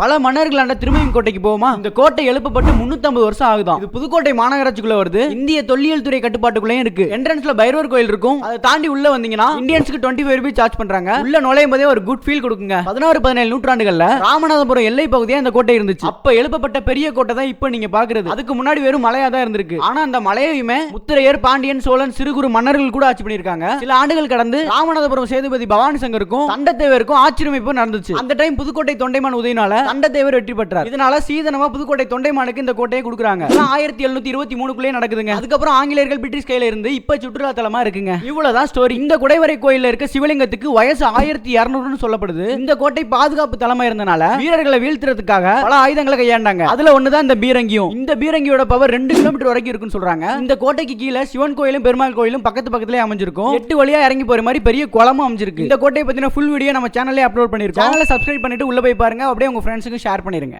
பல மன்னர்களாண்ட திருமயம் கோட்டைக்கு போவோமா? இந்த கோட்டை எழுப்பப்பட்டு 350 வருஷம் ஆகுதான். இது புதுக்கோட்டை மாநகராட்சிக்குள்ள வருது. இந்திய தொல்லியல் துறை கட்டுப்பாட்டுக்குள்ளேயும் இருக்கு. என்ட்ரன்ஸ்ல பைரவர் கோயில் இருக்கும். அதை தாண்டி உள்ள வந்தீங்கன்னா இந்தியன்ஸ்க்கு டுவெண்ட்டி ஃபைவ் ருபீஸ் சார்ஜ் பண்றாங்க. உள்ள நுழையும் போதே ஒரு குட் ஃபீல் கொடுக்குங்க. பதினாறு பதினேழு நூற்றாண்டுகள்ல ராமநாதபுரம் எல்லை பகுதியா இந்த கோட்டை இருந்துச்சு. அப்ப எழுப்பப்பட்ட பெரிய கோட்டை தான் இப்ப நீங்க பாக்குறது. அதுக்கு முன்னாடி வெறும் மலையா தான் இருந்திருக்கு. ஆனா அந்த மலையையுமே முத்திரையர் பாண்டியன் சோழன் சிறு குறு மன்னர்கள் கூட ஆட்சி பண்ணிருக்காங்க சில ஆண்டுகள் கடந்து ராமநாதபுரம் சேதுபதி பவானி சங்கருக்கும் தண்டத்தேவருக்கும் ஆட்சியமைப்பு நடந்துச்சு. அந்த டைம் புதுக்கோட்டை தொண்டைமான் உதயினால தண்டத்தேவர் வெற்றி பெற்றார். இதனால சீதனமா புதுக்கோட்டை தொண்டைமானுக்கு இந்த கோட்டையை கொடுக்குறாங்க. ஆயிரத்தி எழுநூத்தி இருபத்தி மூணுக்குள்ளே நடக்குதுங்க. அதுக்கப்புறம் ஆங்கிலேயர்கள் பிரிட்டிஷ் கையில இருந்து இப்ப சுற்றுலா தலமா இருக்குங்க. இவ்வளவுதான் ஸ்டோரி இந்த குடைவரை கோயில இருக்க சிவலிங்கத்துக்கு வயசு ஆயிரத்தி இருநூறுன்னு சொல்லப்படுது. இந்த கோட்டை பாதுகாப்பு தலைமை இருந்தனால வீரர்களை வீழ்த்துறதுக்காக பல ஆயுதங்களை கையாண்டாங்க. அதுல ஒண்ணுதான் இந்த பீரங்கியும். இந்த பீரங்கியோட பவர் ரெண்டு கிலோமீட்டர் வரைக்கும் இருக்குன்னு சொல்றாங்க. இந்த கோட்டைக்கு கீழே சிவன் கோயிலும் பெருமாள் கோயிலும் பக்கத்து பக்கத்துலேயே அமைஞ்சிருக்கும். எட்டு வழியா இறங்கி போற மாதிரி பெரிய குளமும் அமைஞ்சிருக்கு. இந்த கோட்டையை பத்தின ஃபுல் வீடியோ நம்ம சேனல்லே அப்லோட் பண்ணிருக்கோம் சேனலை சப்ஸ்கிரைப் பண்ணிட்டு உள்ள போய் பாருங்க. அப்படியே உங்க ஃப்ரெண்ட்ஸுக்கும் ஷேர் பண்ணிடுங்க